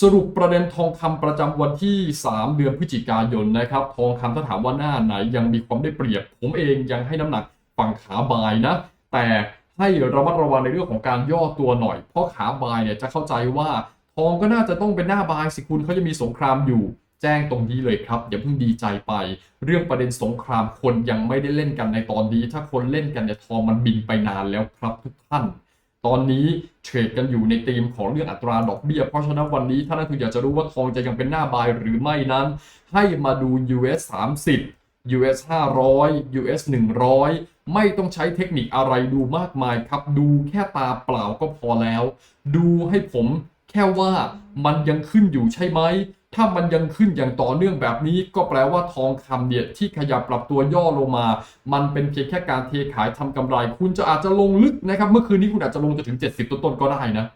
สรุปประเด็นทองคำประจำวันที่ 3 เดือนพฤศจิกายนนะครับ ทองคำถ้าถามว่าหน้าไหนยังมีความได้เปรียบ ผมเองยังให้น้ำหนักฝั่งขาบายนะ แต่ให้ระมัดระวังในเรื่องของการย่อตัวหน่อย เพราะขาบายเนี่ยจะเข้าใจว่าทองก็น่าจะต้องเป็นหน้าบายสิคุณเขาจะมีสงครามอยู่แจ้งตรงนี้เลยครับอย่าเพิ่งดีใจไป เรื่องประเด็นสงครามคนยังไม่ได้เล่นกันในตอนนี้ ถ้าคนเล่นกันเนี่ยทองมันบินไปนานแล้วครับทุกท่าน ตอนนี้เทรดกันอยู่ในธีมของเรื่องอัตราดอกเบี้ย เพราะฉะนั้นวันนี้ถ้านักทุนอยากจะรู้ว่าทองจะยังเป็นหน้าบายหรือไม่นั้น ให้มาดู US 30 US 500 US 100 ไม่ต้องใช้เทคนิคอะไรดูมากมายครับ ดูแค่ตาเปล่าก็พอแล้ว ดูให้ผมแค่ว่ามันยังขึ้นอยู่ใช่ไหม ถ้ามันยังขึ้นอย่างต่อเนื่องแบบนี้ ก็แปลว่าทองคำเนี่ยที่ขยับปรับตัวย่อลงมา มันเป็นเพียงแค่การเทขายทำกำไร คุณจะอาจจะลงลึกนะครับ เมื่อคืนนี้คุณอาจจะลงจนถึง 70 ต้นๆก็ได้นะ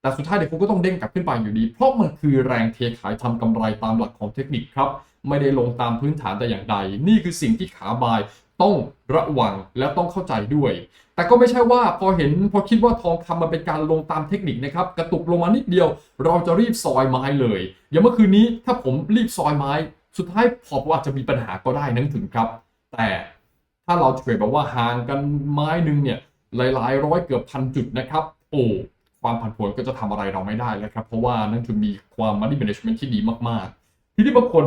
แต่สุดท้ายเดี๋ยวคุณก็ต้องเด้งกลับขึ้นไปอยู่ดี เพราะมันคือแรงเทขายทำกำไรตามหลักของเทคนิคครับ ไม่ได้ลงตามพื้นฐานแต่อย่างใด นี่คือสิ่งที่ขาบาย ต้องระวังและต้องเข้าใจด้วย แต่ก็ไม่ใช่ว่าพอเห็นพอคิดว่าทองคำมันเป็นการลงตามเทคนิคนะครับ กระตุกลงมานิดเดียว เราจะรีบซอยไม้เลย อย่างเมื่อคืนนี้ถ้าผมรีบซอยไม้ สุดท้ายพอร์ตอาจจะมีปัญหาก็ได้นั่นถึงครับ แต่ถ้าเราเทรดแบบว่าห่างกันไม้หนึ่งเนี่ยหลายๆ ร้อยเกือบพันจุดนะครับ โอ้ความผันผวนก็จะทำอะไรเราไม่ได้แล้วครับ เพราะว่านั่นคือมีความ money management ที่ดีมากๆ ทีนี้บางคน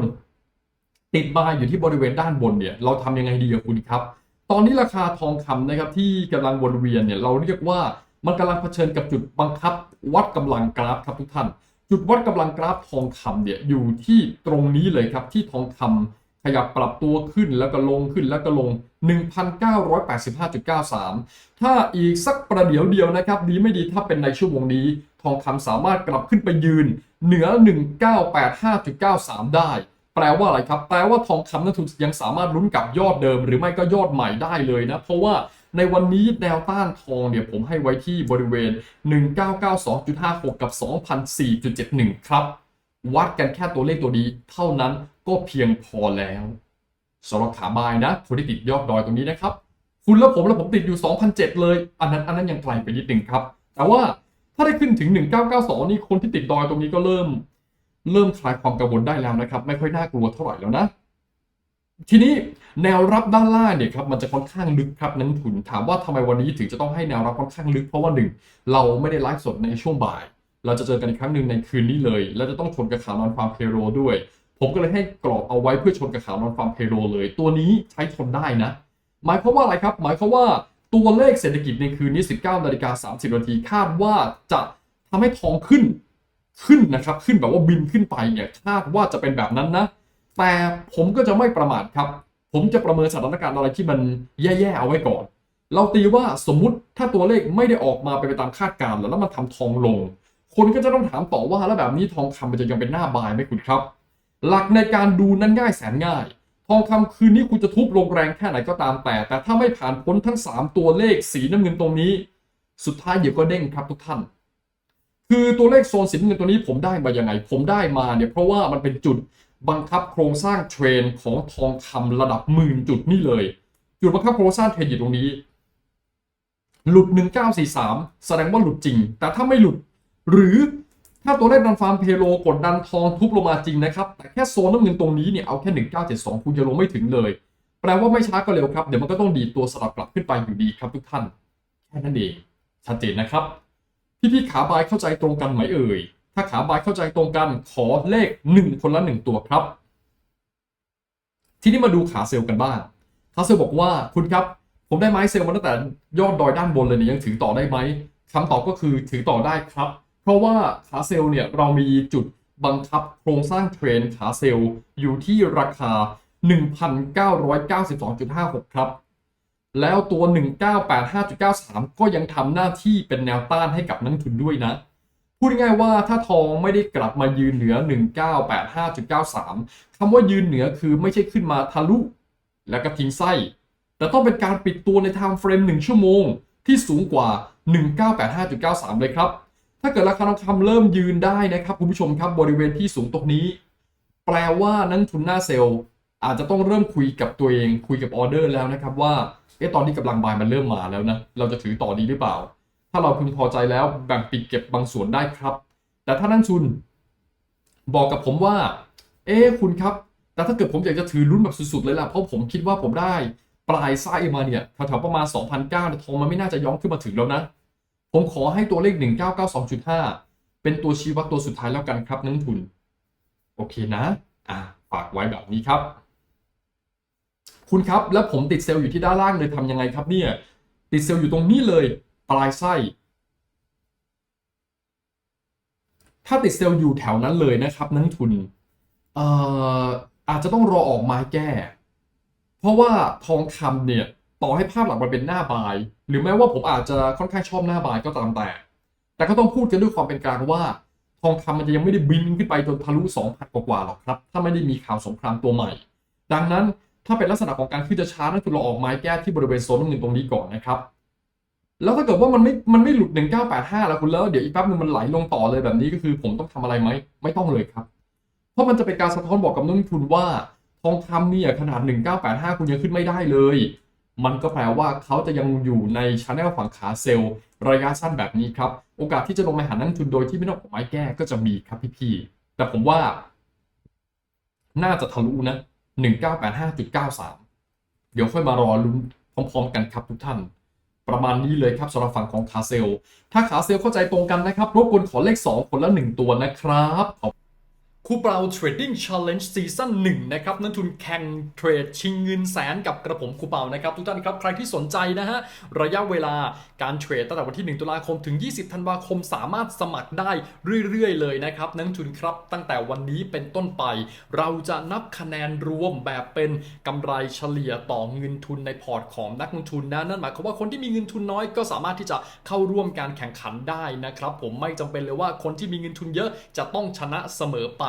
ติดบาอยู่ที่บริเวณด้านบนเนี่ยเราทำยังไงดีกับคุณครับ ตอนนี้ราคาทองคำนะครับที่กำลังวนเวียนเนี่ยเราเรียกว่ามันกำลังเผชิญกับจุดบังคับ วัดกำลังกราฟครับทุกท่าน จุดวัดกำลังกราฟทองคำเนี่ยอยู่ที่ตรงนี้เลยครับที่ทองคำขยับปรับตัวขึ้นแล้วก็ลงขึ้นแล้วก็ลง 1,985.93 ถ้าอีกสักประเดี๋ยวเดียวนะครับ ดีไม่ดีถ้าเป็นในชั่วโมงนี้ ทองคำสามารถกลับขึ้นไปยืน เหนือ 1985.93 ได้ แปลว่าอะไรครับ แปลว่าทองคำนักทุนยังสามารถลุ้นกับยอดเดิม หรือไม่ก็ยอดใหม่ได้เลยนะ เพราะว่าในวันนี้แนวต้านทองเนี่ยผมให้ไว้ที่บริเวณ 1992.56 กับ 2004.71 ครับ วัดกันแค่ตัวเลขตัวนี้เท่านั้นก็เพียงพอแล้วสำหรับขาบายนะคนที่ติดยอดดอยตรงนี้นะครับ คุณและผมและผมติดอยู่ 2007 เลย อันนั้นอันนั้นยังไกลไปนิดหนึ่งครับ แต่ว่าถ้าได้ขึ้นถึง 1992 นี่คนที่ติดดอยตรงนี้ก็เริ่ม เริ่มคลายความกังวลได้แล้วนะครับ ไม่ค่อยน่ากลัวเท่าไหร่แล้วนะ ทีนี้แนวรับด้านล่างเนี่ยครับมันจะค่อนข้างลึกครับนักทุนถามว่าทำไมวันนี้ถึงจะต้องให้แนวรับค่อนข้างลึกเพราะว่าหนึ่งเราไม่ได้ไลฟ์สดในช่วงบ่าย เราจะเจอกันอีกครั้งหนึ่งในคืนนี้เลย แล้วจะต้องชนกับข่าวนอนฟาร์มเพโรด้วย ผมก็เลยให้กรอบเอาไว้เพื่อชนกับข่าวนอนฟาร์มเพโรเลย ตัวนี้ใช้ชนได้นะ หมายความว่าอะไรครับ หมายความว่าตัวเลขเศรษฐกิจในคืนนี้ 19นาฬิกา30นาทีคาดว่าจะทำให้ทองขึ้น ขึ้นนะครับ ขึ้นแบบว่าบินขึ้นไปเนี่ยคาดว่าจะเป็นแบบนั้นนะ แต่ผมก็จะไม่ประมาทครับ ผมจะประเมินสถานการณ์อะไรที่มันแย่ๆเอาไว้ก่อน เราตีว่าสมมุติถ้าตัวเลขไม่ได้ออกมาเป็นไปตามคาดการณ์แล้วแล้วมันทำทองลง คนก็จะต้องถามต่อว่าแล้วแบบนี้ทองคำมันจะยังเป็นหน้าบายไหมคุณครับ หลักในการดูนั้นง่ายแสนง่ายทองคำคืนนี้คุณจะทุบลงแรงแค่ไหนก็ตามแต่ แต่ถ้าไม่ผ่านพ้นทั้ง 3 ตัวเลขสีน้ำเงินตรงนี้ สุดท้ายเดี๋ยวก็เด้งครับทุกท่าน คือตัวเลขโซนสีน้ำเงินตัวนี้ผมได้มายังไง ผมได้มาเนี่ยเพราะว่ามันเป็นจุดบังคับโครงสร้างเทรนของทองคำระดับหมื่นจุดนี่เลย จุดบังคับโครงสร้างเทรนอยู่ตรงนี้ หลุด 1943 แสดงว่าหลุดจริง แต่ถ้าไม่หลุด หรือถ้าตัวเลขดันฟาร์มเพโลกดดันทองทุบลงมาจริงนะครับ แต่แค่โซนน้ำเงินตรงนี้เนี่ยเอาแค่ 1972 คุณจะลงไม่ถึงเลย แปลว่าไม่ช้าก็เร็วครับ เดี๋ยวมันก็ต้องดีตัวสลับกลับขึ้นไปอยู่ดีครับทุกท่าน แค่นั้นเอง ชัดเจนนะครับ พี่ๆขาบายเข้าใจตรงกันไหมเอ่ย ถ้าขาบายเข้าใจตรงกันขอเลข 1 คนละ 1 ตัวครับ ทีนี้มาดูขาเซลล์กันบ้าง ขาเซลล์บอกว่าคุณครับ ผมได้ไม้เซลล์มาตั้งแต่ยอดดอยด้านบนเลยเนี่ยยังถือต่อได้ไหมคำตอบก็คือถือต่อได้ครับ เพราะว่าขาเซลล์เนี่ยเรามีจุดบังคับโครงสร้างเทรนขาเซลล์อยู่ที่ราคา 1,992.56 ครับ แล้วตัว 1985.93 ก็ยังทำหน้าที่เป็นแนวต้านให้กับนักทุนด้วยนะ พูดง่ายๆว่าถ้าทองไม่ได้กลับมายืนเหนือ 1985.93 คำว่ายืนเหนือคือไม่ใช่ขึ้นมาทะลุ แล้วก็ทิ้งไส้ แต่ต้องเป็นการปิดตัวในไทม์เฟรม 1 ชั่วโมง ที่สูงกว่า 1985.93 เลยครับ ถ้าเกิดราคาทองคำเริ่มยืนได้นะครับคุณผู้ชมครับบริเวณที่สูงตรงนี้ แปลว่านักทุนหน้าเซลล์อาจจะต้องเริ่มคุยกับตัวเอง คุยกับออเดอร์แล้วนะครับว่า เอ๊ะตอนนี้กำลังบายมันเริ่มมาแล้วนะ เราจะถือต่อดีหรือเปล่า ถ้าเราพึงพอใจแล้วแบ่งปิดเก็บบางส่วนได้ครับ แต่ถ้านักทุน บอกกับผมว่า เอ๊ะคุณครับ แต่ถ้าเกิดผมอยากจะถือลุ้นแบบสุดๆเลยล่ะ เพราะผมคิดว่าผมได้ปลายไส้มาเนี่ยแถวๆประมาณ 2,009เนี่ยทองมันไม่น่าจะย้อนขึ้นมาถึงแล้วนะ ผมขอให้ตัวเลข 1992.5 เป็นตัวชี้วัดตัวสุดท้ายแล้วกันครับนักทุน โอเคนะ อะฝากไว้แบบนี้ครับ คุณครับ แล้วผมติดเซลล์อยู่ที่ด้านล่างเลยทำยังไงครับเนี่ย ติดเซลล์อยู่ตรงนี้เลยปลายไส้ ถ้าติดเซลล์อยู่แถวนั้นเลยนะครับนักลงทุนเอ่ออาจจะต้องรอออกไม้แก้ เพราะว่าทองคำเนี่ยต่อให้ภาพหลักมันเป็นหน้าบาย หรือแม้ว่าผมอาจจะค่อนข้างชอบหน้าบายก็ตามแต่ แต่ก็ต้องพูดกันด้วยความเป็นกลางว่า ทองคำมันจะยังไม่ได้บินขึ้นไปจนทะลุ2,000กว่าหรอกครับ ถ้าไม่ได้มีข่าวสงครามตัวใหม่ ดังนั้น ถ้าเป็นลักษณะของการขึ้นจะช้านั่นคือเราออกไม้แก้ที่บริเวณโซนน้ำเงินตรงนี้ก่อนนะครับ แล้วถ้าเกิดว่ามันไม่ มันไม่หลุด 1985 แล้วคุณแล้วเดี๋ยวอีกแป๊บนึงมันไหลลงต่อเลยแบบนี้ก็คือ ผมต้องทำอะไรไหม ไม่ต้องเลยครับ เพราะมันจะเป็นการสะท้อนบอกกับนักลงทุนว่าทองคำเนี่ยขนาด 1985 คุณยังขึ้นไม่ได้เลย มันก็แปลว่าเขาจะยังอยู่ในช n แนลฝั่งขาเซลล์ระยะสั้นแบบนี้ครับ โอกาสที่จะลงไปหานักลงทุนโดยที่ไม่ต้องออกไม้แก้ก็จะมีครับพี่ๆแต่ผมว่า น่าจะทะลุนะ 1985.93 เดี๋ยวค่อยมารอลุ้นพร้อมๆกันครับทุกท่าน ประมาณนี้เลยครับสำหรับฝั่งของขาเซล ถ้าขาเซลเข้าใจตรงกันนะครับ รบกวนขอเลข 2 คนละ 1 ตัวนะครับ คูเปล่า Trading Challenge Season 1นะครับนักทุนแข่งเทรดชิงเงินแสนกับกระผมคูเปล่านะครับทุกท่านครับใครที่สนใจนะฮะระยะเวลาการเทรดตั้งแต่วันที่ 1 ตุลาคมถึง 20 ธันวาคม สามารถสมัครได้เรื่อยๆเลยนะครับนักทุนครับตั้งแต่วันนี้เป็นต้นไป เราจะนับคะแนนรวมแบบเป็นกำไรเฉลี่ยต่อเงินทุนในพอร์ตของนักลงทุนนะนั่นหมายความว่าคนที่มีเงินทุนน้อยก็สามารถที่จะเข้าร่วมการแข่งขันได้นะครับผมไม่จำเป็นเลยว่าคนที่มีเงินทุนเยอะจะต้องชนะเสมอไป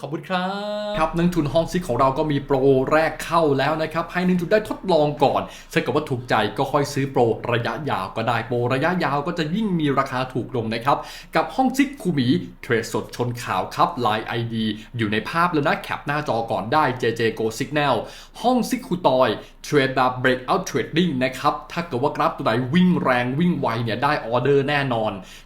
ขอบคุณครับ ครับนักลงทุนห้องซิกของเราก็มีโปรแรกเข้าแล้วนะครับ ให้นักลงทุนได้ทดลองก่อนถ้าเกิดว่าถูกใจก็ค่อยซื้อโปรระยะยาวก็ได้โปรระยะยาวก็จะยิ่งมีราคาถูกลงนะครับ กับห้องซิกคูหมีเทรดสดชนข่าวครับ Line ID อยู่ในภาพแล้วนะแคปหน้าจอก่อนได้ JJ Go Signal ห้องซิกคูตอยเทรดแบบ breakout trading นะครับถ้าเกิดว่ากราฟตัวไหนวิ่งแรงวิ่งไวเนี่ยได้ออเดอร์แน่นอน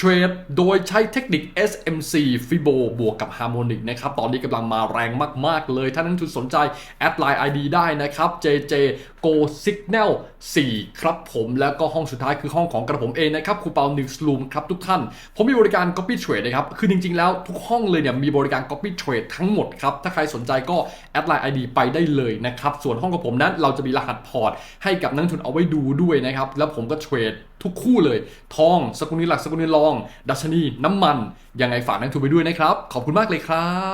เทรดโดยใช้เทคนิค SMC Fibo บวกกับ Harmonic นะครับ ตอนนี้กำลังมาแรงมากๆเลย ถ้านักทุนสนใจ แอดไลน์ ID ได้นะครับ JJ Go Signal 4 ครับผมแล้วก็ห้องสุดท้ายคือห้องของกระผมเองนะครับคูเปา Newsroom ครับทุกท่าน ผมมีบริการ Copy Trade นะครับ คือจริงๆแล้วทุกห้องเลยเนี่ยมีบริการ Copy Trade ทั้งหมดครับ ถ้าใครสนใจก็แอดไลน์ ID ไปได้เลยนะครับ ส่วนห้องกับผมนั้นเราจะมีรหัสพอร์ต ให้กับนักทุนเอาไว้ดูด้วยนะครับแล้วผมก็เทรดทุกคู่เลยทองสกุลเงินหลักสกุลเงินรองดัชนีน้ำมัน ยังไงฝากนักลงทุนไปด้วยนะครับ ขอบคุณมากเลยครับ